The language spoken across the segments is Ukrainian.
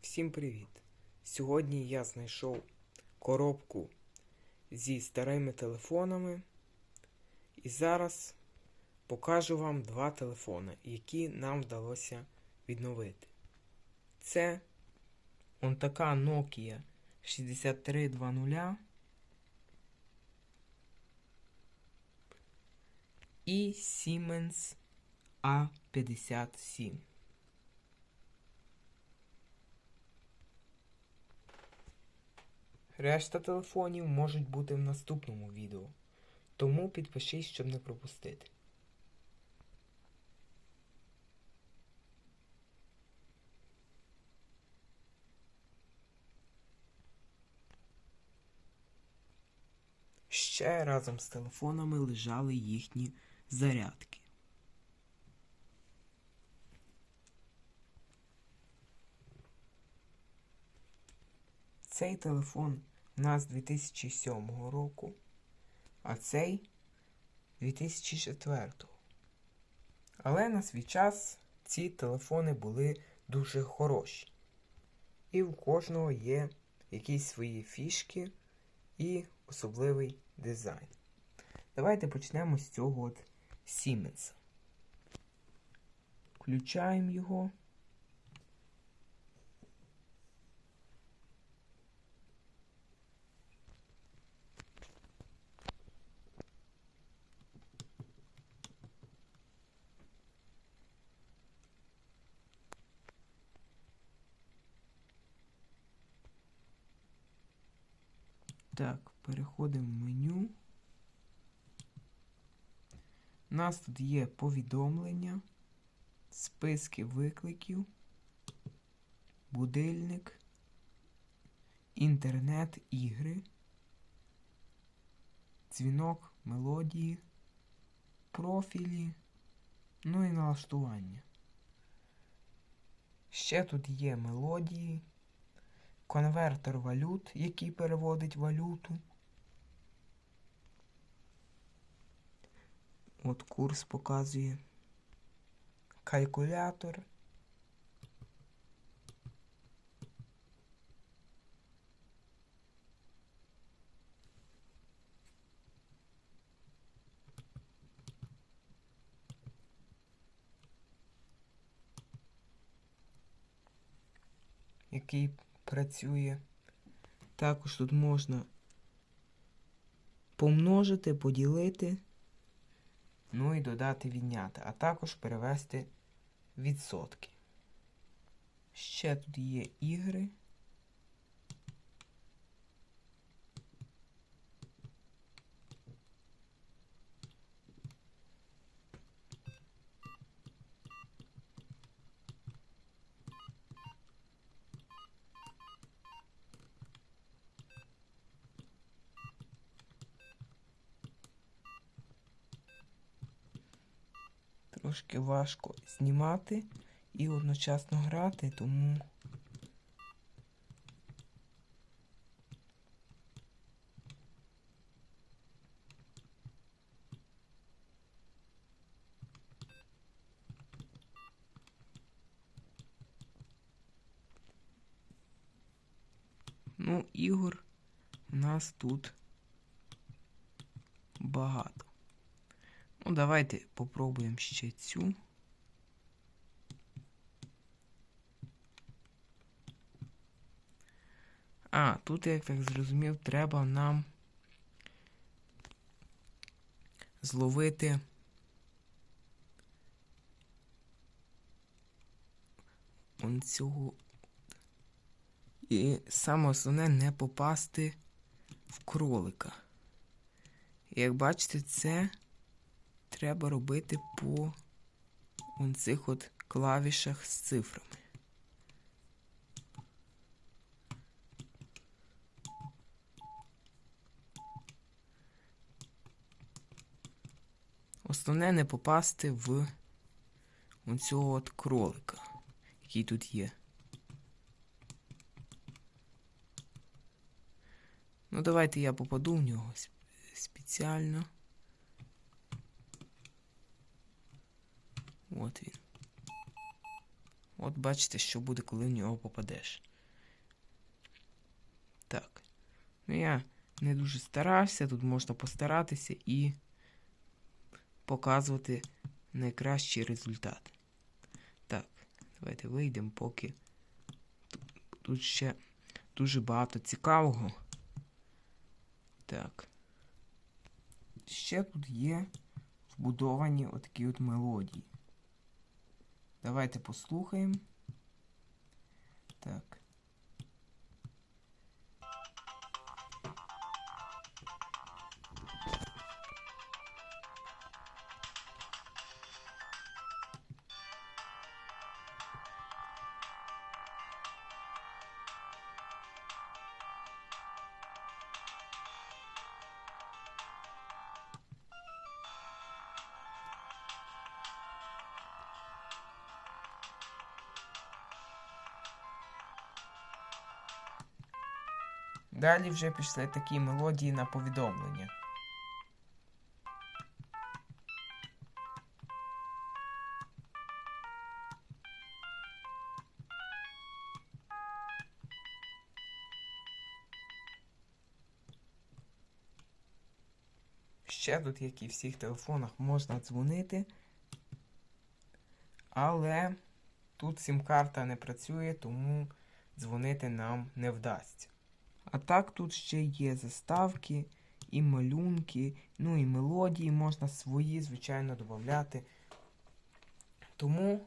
Всім привіт! Сьогодні я знайшов коробку зі старими телефонами. І зараз покажу вам два телефони, які нам вдалося відновити. Це он така Nokia 6320 і Siemens A57. Решта телефонів можуть бути в наступному відео, тому підпишись, щоб не пропустити. Ще разом з телефонами лежали їхні зарядки. Цей телефон у нас 2007 року, а цей 2004. Але на свій час ці телефони були дуже хороші. І у кожного є якісь свої фішки і особливий дизайн. Давайте почнемо з цього от Siemens. Включаємо його. Так, переходимо в меню. У нас тут є повідомлення, списки викликів, будильник, інтернет, ігри, дзвінок, мелодії, профілі, ну і налаштування. Ще тут є мелодії, конвертер валют, який переводить валюту. От курс показує калькулятор. Який працює. Також тут можна помножити, поділити. Ну і додати відняти, а також перевести відсотки. Ще тут є ігри. Важко знімати і одночасно грати, тому Ну, ігор у нас тут багато. Ну, давайте попробуємо ще цю. А, тут, як так зрозумів, треба нам зловити он цього. І саме основне не попасти в кролика. Як бачите, це треба робити по цих от клавішах з цифрами. Основне не попасти в оцього от кролика, який тут є. Ну, давайте я попаду в нього сп- спеціально. От він. От бачите, що буде, коли в нього попадеш. Так. Ну я не дуже старався, тут можна постаратися і показувати найкращий результат. Так, давайте вийдемо, поки тут, ще дуже багато цікавого. Так. Ще тут є вбудовані отакі от мелодії. Давайте послухаємо. Так. Далі вже пішли такі мелодії на повідомлення. Ще тут, як і в всіх телефонах, можна дзвонити, але тут сім-карта не працює, тому дзвонити нам не вдасться. А так тут ще є заставки і малюнки, ну і мелодії можна свої, звичайно, додати. Тому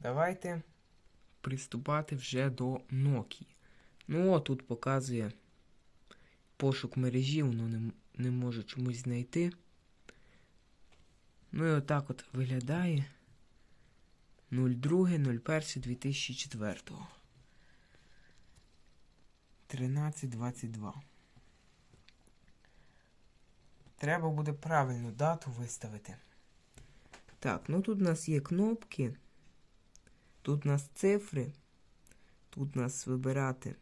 давайте приступати вже до Nokia. Ну, о, тут показує пошук мережі, воно не, не може чомусь знайти. Ну і отак от виглядає 02.01.2004. 13.22. Треба буде правильну дату виставити. Так, ну тут у нас є кнопки. Тут у нас цифри. Тут у нас вибирати.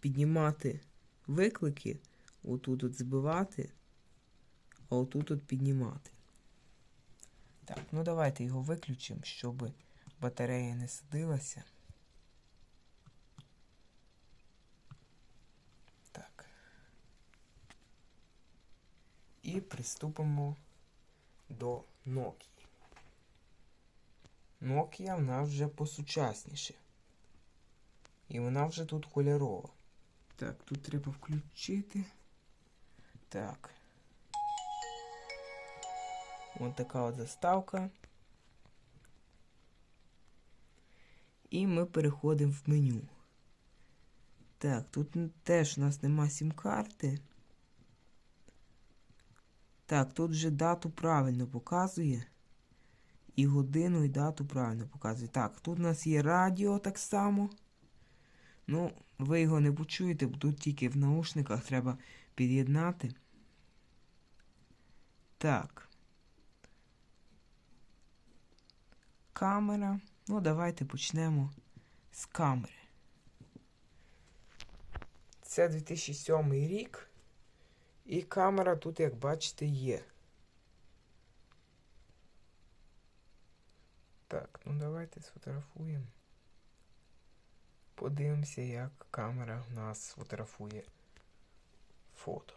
Піднімати виклики. Отут от збивати, а отут от піднімати. Так, ну давайте його виключимо, щоб батарея не садилася. І приступимо до Nokia. Nokia в нас вже посучасніше. І вона вже тут кольорова. Так, тут треба включити. Так. Ось така от заставка. І ми переходимо в меню. Так, тут теж у нас нема сім-карти. Так, тут вже дату правильно показує. І годину, і дату правильно показує. Так, тут у нас є радіо так само. Ну, ви його не почуєте, бо тут тільки в наушниках треба під'єднати. Так. Камера. Ну, давайте почнемо з камери. Це 2007 рік. І камера тут, як бачите, є. Так, ну давайте сфотографуємо. Подивимося, як камера у нас сфотографує фото.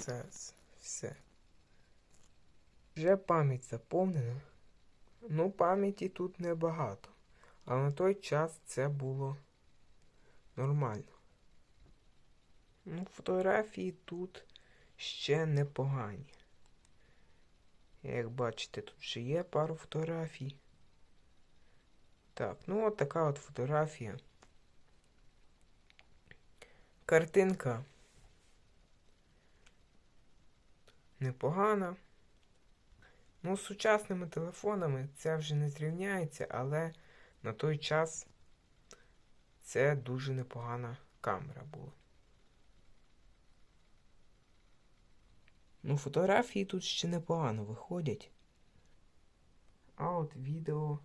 Це все. Вже пам'ять заповнена. Ну, пам'яті тут небагато. Але на той час це було нормально. Ну, фотографії тут ще непогані. Як бачите, тут ще є пару фотографій. Так, ну от така от фотографія. Картинка непогана. Ну, з сучасними телефонами це вже не зрівняється, але на той час це дуже непогана камера була. Ну, фотографії тут ще непогано виходять. А от відео.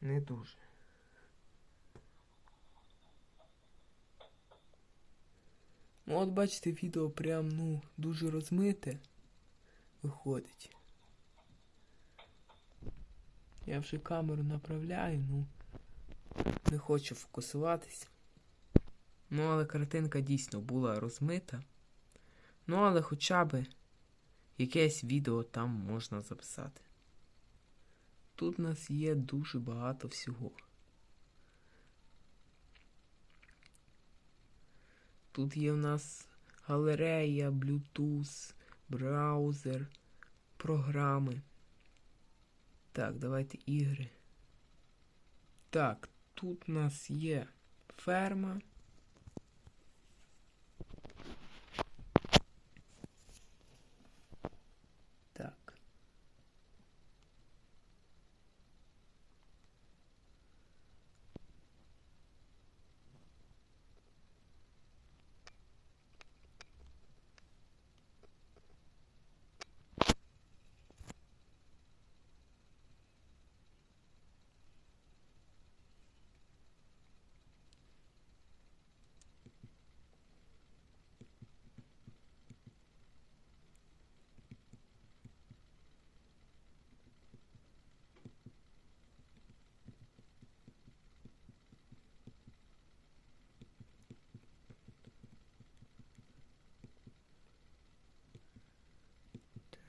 Не дуже. Ну от бачите, відео прям ну дуже розмите виходить. Я вже камеру направляю, ну не хочу фокусуватись. Ну, але картинка дійсно була розмита. Ну, але хоча б якесь відео там можна записати. Тут у нас є дуже багато всього. Тут є в нас галерея, Bluetooth, браузер, програми. Так, давайте ігри. Так, тут у нас є ферма. Так.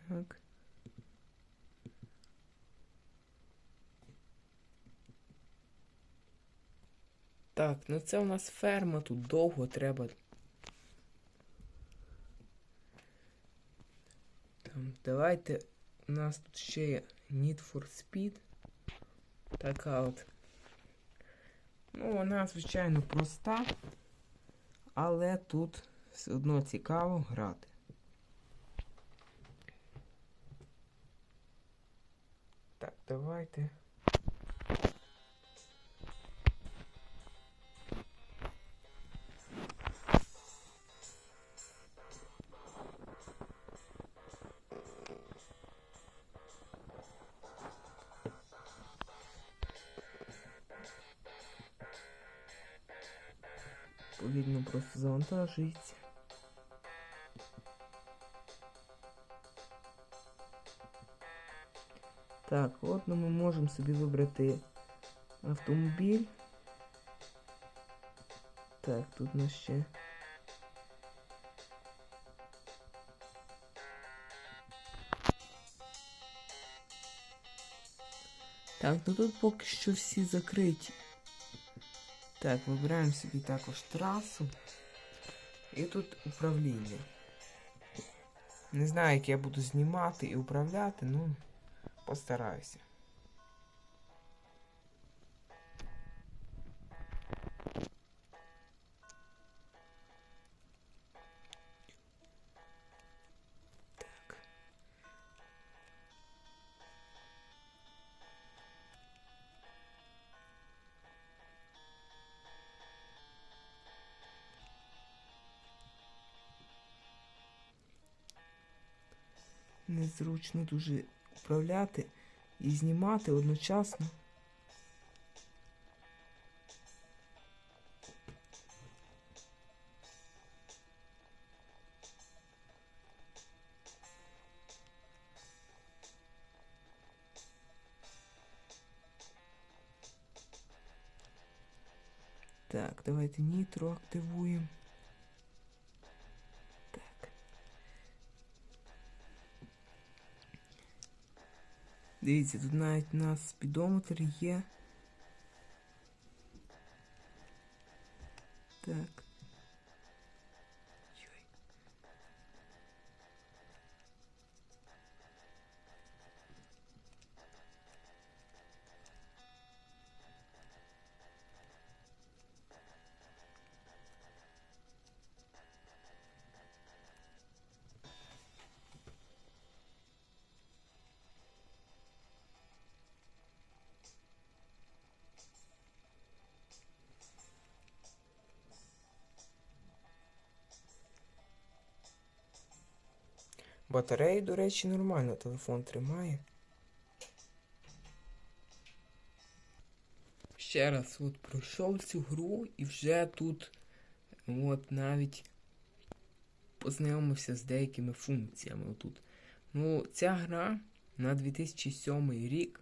Так. Так, ну це у нас ферма, тут довго треба. Там, давайте. У нас тут ще є Need for Speed. Така от. Ну, вона, звичайно, проста, але тут все одно цікаво грати. Так, давайте. Повільно просто завантажується. Так, от ну, ми можемо собі вибрати автомобіль. Так, тут у нас ще. Так, ну тут поки що всі закриті. Так, вибираємо собі також трасу. І тут управління. Не знаю, як я буду знімати і управляти, ну постараюся. Незручно дуже управляти і знімати одночасно. Так, давайте нітро активуємо. Дивіться, тут навіть у нас спідометр є. Так. Батареї, до речі, нормально телефон тримає. Ще раз от пройшов цю гру і вже тут от навіть познайомився з деякими функціями отут. Ну, ця гра на 2007 рік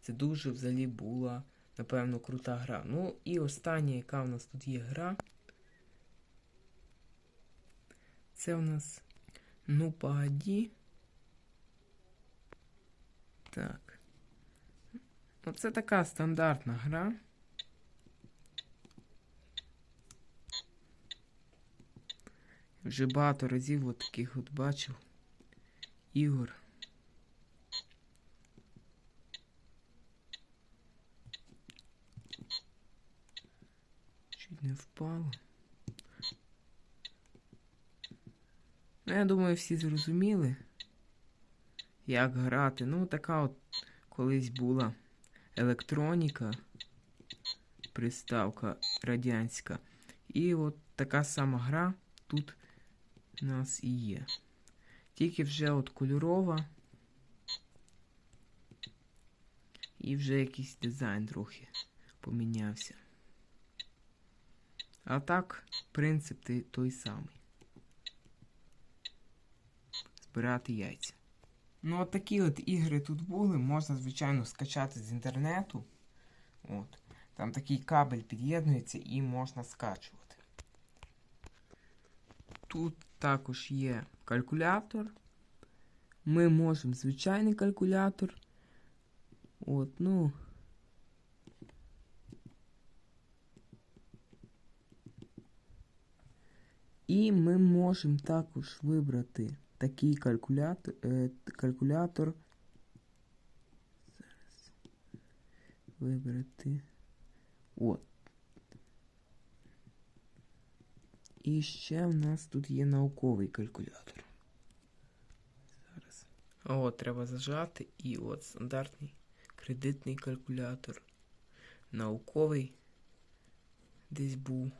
це дуже взагалі була, напевно, крута гра. Ну і остання, яка в нас тут є гра. Це в нас Ну погоді. Так. Оце така стандартна гра. Вже багато разів от таких от бачив ігор. Ну, я думаю, всі зрозуміли, як грати. Ну, така от колись була електроніка, приставка радянська. І от така сама гра тут у нас і є. Тільки вже от кольорова. І вже якийсь дизайн трохи помінявся. А так, принцип той самий. Збирати яйця. Ну, от такі от ігри тут були. Можна, звичайно, скачати з інтернету. От. Там такий кабель під'єднується і можна скачувати. Тут також є калькулятор. Ми можемо звичайний калькулятор. От, ну. І ми можемо також вибрати такий калькулятор. Е, калькулятор. Зараз. Вибрати. От. І ще в нас тут є науковий калькулятор. Зараз. От, треба зажати. І от стандартний кредитний калькулятор. Науковий. Десь був.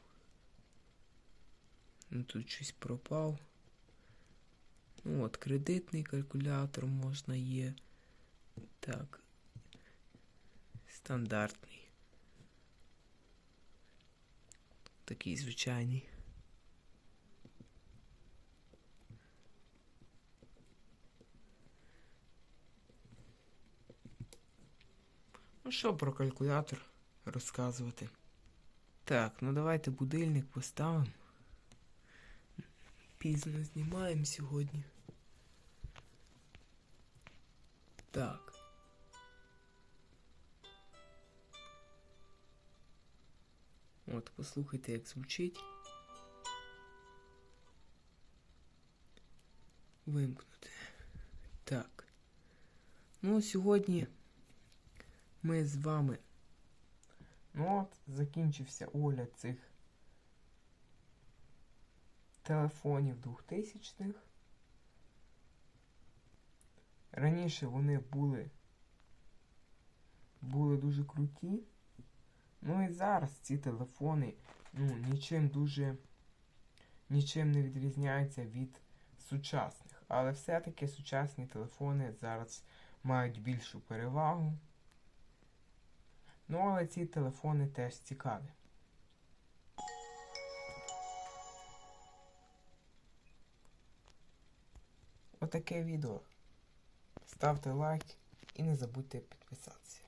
Ну тут щось пропав. От, кредитний калькулятор можна є. Так. Стандартний. Такий звичайний. Ну що про калькулятор розказувати? Так, ну давайте будильник поставимо. Пізно знімаємо сьогодні. Так. От, послухайте, як звучить. Вимкнути. Так. Ну, сьогодні ми з вами. Ну от, закінчився огляд цих телефонів 2000-х. Раніше вони були були дуже круті. Ну і зараз ці телефони ну, нічим дуже нічим не відрізняються від сучасних. Але все-таки сучасні телефони зараз мають більшу перевагу. Ну, але ці телефони теж цікаві. Отаке відео. Ставте лайк і не забудьте підписатися.